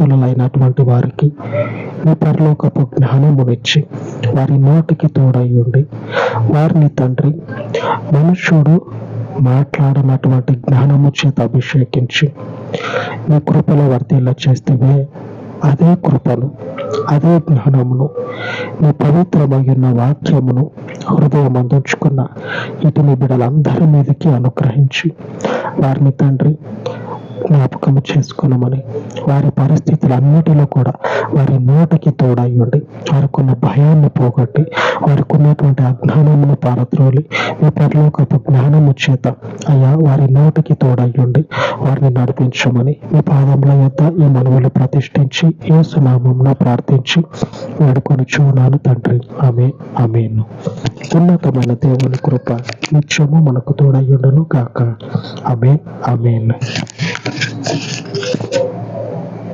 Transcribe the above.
అపోస్తులైనటువంటి వారికి మీ పరలోకపు జ్ఞానమునిచ్చి వారి నోటికి తోడయ్యుండి వారిని తండ్రి మనుష్యుడు మాట్లాడినటువంటి జ్ఞానము చేత అభిషేకించి నీ కృపలో వర్తిల్ల చేస్తే అదే కృపను అదే జ్ఞానమును నీ పవిత్రమైన వాక్యమును హృదయం అందించుకున్న ఇటు బిడ్డలందరి మీదకి అనుగ్రహించి వారిని తండ్రి జ్ఞాపకము చేసుకున్నామని వారి పరిస్థితులన్నిటిలో కూడా వారి నోటికి తోడయ్యండి వారికున్న భయాన్ని పోగొట్టి వారికి ఉన్నటువంటి అజ్ఞానమును పారద్రోలి మీ పరలోకపు జ్ఞానము చేత అయ్యా వారి నోటికి తోడయ్యండి వారిని నడిపించమని మీ పాదముల యొక్క ఈ మనవులు ప్రతిష్ఠించి ఏ సునామంలో ప్రార్థించి వేడుకొని చూనాను తండ్రి. ఆమె ఆమెను. ఉన్నతమైన దేవుని కృప నిత్యము మనకు తోడయ్యుండను కాక ఆమె ఆమెన్. Thank you.